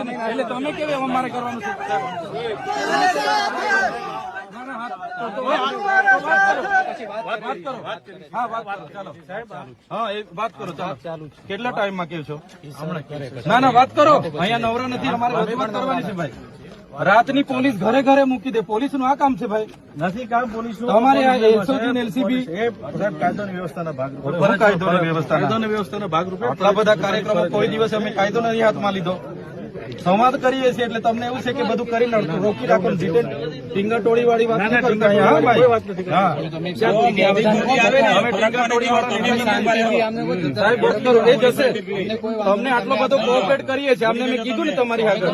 એટલે તમે કેવી અમારે કરવાનું છે? કેટલા ટાઈમ હાથ- તો- તો વાત કરો. વાત કરો હા વાત કરો ચાલો હા એ વાત કરો ચાલો કેટલા ટાઈમમાં કેવ છો ના ના વાત કરો. અહીંયા નવરા નથી અમારે રજૂઆત કરવાની છે ભાઈ. રાતની પોલીસ ઘરે ઘરે મૂકી દે. પોલીસનું આ કામ છે ભાઈ? નથી કામ પોલીસ તમારે એલસીબી કાયદોની વ્યવસ્થાના ભાગરૂપે કાયદોની વ્યવસ્થાના ભાગરૂપે આટલા બધા કાર્યક્રમો કોઈ દિવસ અમે કાયદો નથી હાથમાં લીધો. સંવાદ કરીએ છીએ એટલે તમને એવું છે કે બધું કરી રોકી રાખો ડિટેલ ફિંગર ટોળી વાળી વાત નહીં કરતા. હા ભાઈ હા હવે ટીંગાટોળી વાળા વાત કરો એ જશે. તમને આટલો બધો કોઓપરેટ કરીએ છીએ. અમને મેં કીધું ને તમારી આગળ.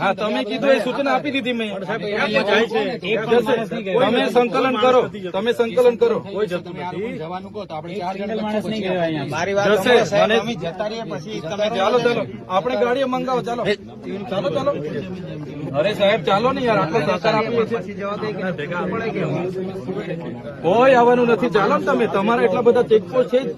હા તમે કીધું એ સૂચના આપી દીધી મેં. તમે સંકલન કરો. તમે સંકલન કરો. કોઈ જતું નથી જશે. પછી તમે ચાલો ચાલો. આપણે ગાડીઓ મંગાવો. ચાલો. ચાલો ચાલો. અરે સાહેબ ચાલો ને યાર. આટલો કોઈ આવવાનું નથી. ચાલો ને તમે. તમારા એટલા બધા ચેકપોસ્ટ છે જ.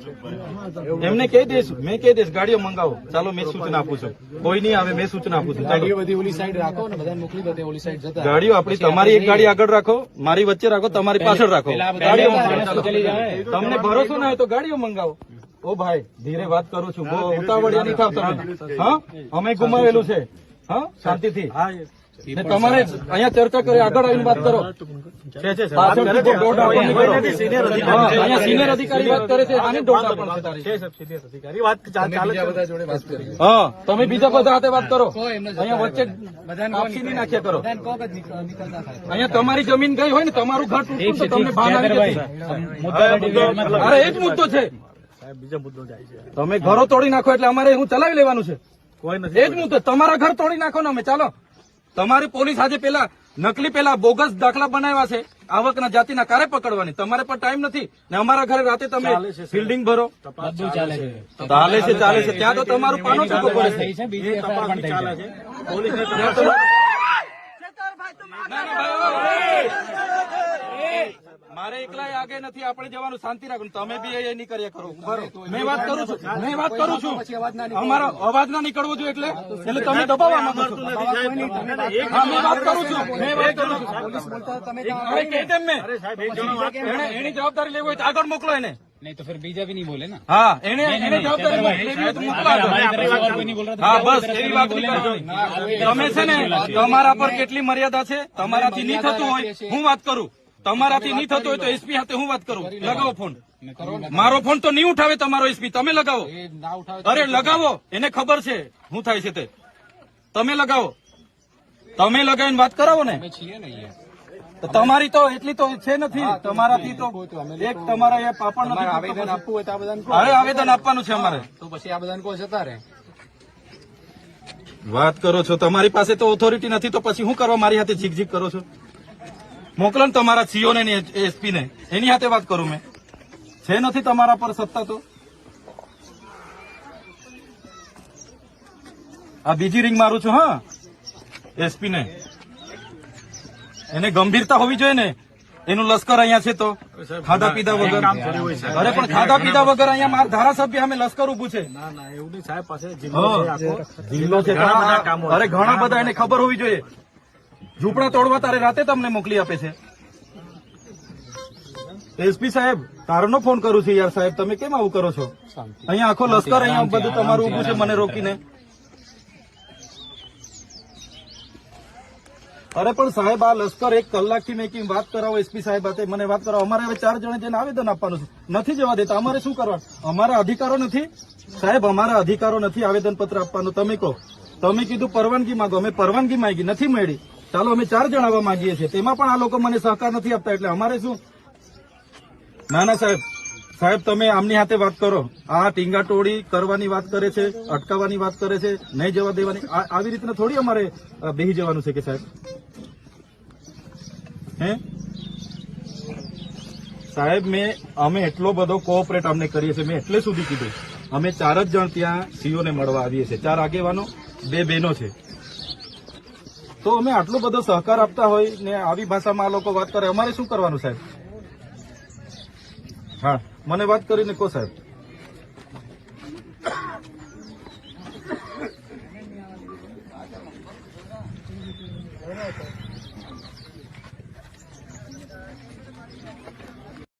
એમને કહી દઈશ. મેં કહી દઈશ ગાડીઓ મંગાવો. ચાલો મેં સૂચના આપું છું. કોઈ નહીં આવે મેં સૂચના આપું છું. ગાડીઓ બધી ઓલી સાઈડ રાખો ને બધા મોકલી દો ઓલી સાઈડ જતા. ગાડીઓ આપણી તમારી એક ગાડી આગળ રાખો મારી વચ્ચે રાખો તમારી પાછળ રાખો. ગાડીઓ તમને ભરોસો ના હોય તો ગાડીઓ મંગાવો. ઓ ભાઈ ધીરે વાત કરું છું. બહુ ઉતાવળિયા નહીં થાવ તમે. હા અમે ગુમાવેલું છે. હા? શાંતિથી. ને તમારે અહીંયા ચર્ચા કરી આગળ આવીને વાત કરો. સિનિયર અધિકારી વાત કરે છે આની દોઢ આપણને છે તારી. અધિકારી. વાત ચાલે બીજા બધા જોડે વાત કરી હા તમે બીજા બધા સાથે વાત કરો. અહીંયા વચ્ચે નાખ્યા કરો. અહીંયા તમારી જમીન ગઈ હોય ને તમારું ઘર તૂટતું તો તમને ભાન આવી જશે. અરે એ જ મુદ્દો છે. બીજો મુદ્દો જાય છે. તમે ઘરો તોડી નાખો એટલે અમારે હું ચલાવી લેવાનું છે. કોઈ એ જ મુદ્દો તમારા ઘર તોડી નાખો ને અમે. ચાલો. તમારી પોલીસ આજે પેલા નકલી પેલા બોગસ દાખલા બનાવ્યા છે આવકના જાતિના કારે પકડવાની. તમારે પણ ટાઈમ નથી. ને અમારા ઘરે રાતે તમે ફિલ્ડિંગ ભરો. ચાલે છે. ચાલે છે ત્યાં તો તમારું પાનો ચાલુ પડે છે થઈ છે બીજી એફઆઈઆર પણ થઈ છે પોલીસને ત્યાં તો- ના, ના, ભાઈ, ભાઈ. મારે એકલા આગે નથી આપણે જવાનું શાંતિ રાખવાનું તમે બી એ નહીં કર્યા કરો બરો મેં વાત કરું છું મેં વાત કરું છું અમારો અવાજ ના નીકળવો જોઈએ એટલે એટલે તમે દબાવવા માંગો છો હા મેં વાત કરું છું મેં વાત કરું છું પોલીસ બોલતા તમે એક- હવે કહી દેમ મેં એને એની જવાબદારી લેવી હોય તો આગળ મોકલો એને નહીં તો ફિર બીજા भी नहीं बोले ना હા એને એને જવાબદારી લેવી હોય તો મોકલો આગળ. कोई नहीं बोल रहा હા બસ એવી વાત નહીં કરવાની. તમે છે ને તમારા પર કેટલી મર્યાદા છે તમારાથી નહીં થતું હોય હું વાત કરું તમારાથી નહીં થતો હોય તો એસપી સાથે હું વાત કરું? લગાવો ફોન. મારો ફોન તો નહીં ઉઠાવે તમારો એસપી. તમે લગાવો. અરે લગાવો. એને ખબર છે શું થાય છે તે. તમે લગાવો. તમે લગાવીને વાત કરાવો ને. તમારી તો એટલી તો છે નથી. તમારાથી તો એક તમારા એ પાપડ આવેદન આપવું હોય તો આ હવે આવેદન આપવાનું છે અમારે. તો પછી આ બધાને કહો જતા રહે. વાત કરો છો. તમારી પાસે તો ઓથોરિટી નથી તો પછી શું કરવા મારી હાથે ઝીક ઝીક કરો છો? મોકલો ને તમારા સીઓ ને એસપી ને. એની સાથે વાત કરું મેં. છે નથી તમારા પર સત્તા તો? આ બીજી રિંગ મારું છું હા? એસપી ને. એને ગંભીરતા હોવી જોઈએ ને. એનું લશ્કર અહીંયા છે તો. ખાધા પીધા વગર. અરે પણ ખાધા પીધા વગર અહીંયા મારા ધારાસભ્ય અમે લશ્કર ઉભું છે. ના ના એવું નહીં સાહેબ પાસે જિલ્લો છે. અરે ઘણા બધા એને ખબર હોવી જોઈએ. ઝૂંપડા તોડવા તારે રાતે તમને મોકલી આપે છે. એસપી સાહેબ તારનો ફોન કરું છું યાર સાહેબ. તમે કેમ આવું કરો છો? અહીંયા આખો લશ્કર અહીંયા બધું તમારું ઉભું છે મને રોકીને. અરે પણ સાહેબ આ લશ્કર એક કલાકથી મેં વાત કરાવો એસપી સાહેબ હાથે મને વાત કરાવો. અમારે હવે ચાર જણે જઈને આવેદન આપવાનું છે. નથી જવા દેતા. અમારે શું કરવાનું? અમારા અધિકારો નથી. સાહેબ અમારા અધિકારો નથી આવેદન પત્ર આપવાનું. તમે કહો. તમે કીધું પરવાનગી માંગો. અમે પરવાનગી માંગી. નથી મળી. ચાલો, અમે ચાર જણાવવા માંગીએ છીએ. તેમાં પણ આ લોકો મને સહકાર નથી આપતા, એટલે અમારે શું? ના ના, સાહેબ. સાહેબ, તમે આમની હાથે વાત કરો. આ ટીંગા ટોળી કરવાની વાત કરે છે, અટકાવવાની વાત કરે છે, નહીં જવા દેવાની. આવી રીતના થોડી અમારે બેહી જવાનું છે કે સાહેબ? હે? સાહેબ, મેં, અમે એટલો બધો કોઓપરેટ અમને કરીએ છીએ. મેં એટલે સુધી કીધું. અમે ચાર જ જણ ત્યાં સીઓને મળવા આવીએ છીએ. ચાર આગેવાનો, બે બહેનો છે. તો અમે આટલો બધો સહકાર આપતા હોય ને આવી ભાષામાં આ લોકો વાત કરે, અમારે શું કરવાનું સાહેબ? હા, મને વાત કરીને કહો સાહેબ.